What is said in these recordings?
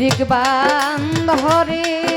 নিরিক বান্ধরে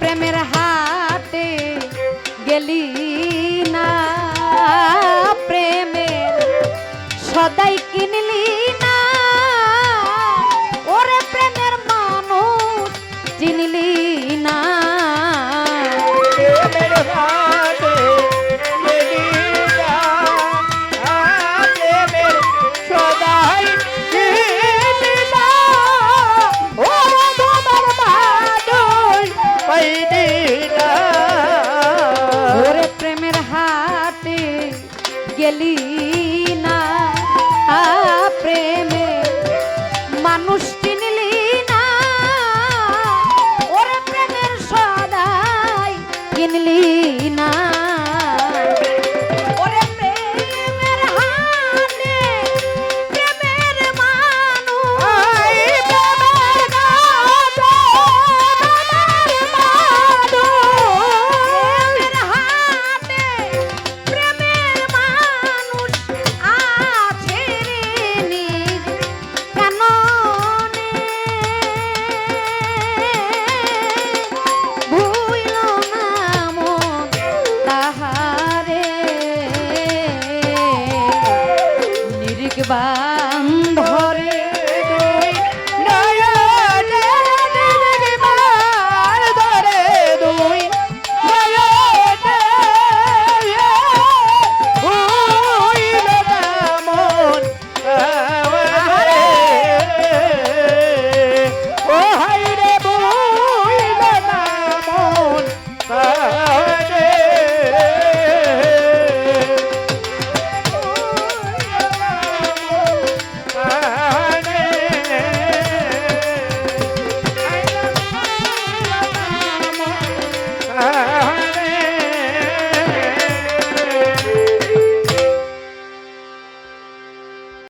প্রেমের হাতে গেলি মানুষ তাহারে নিরিকবা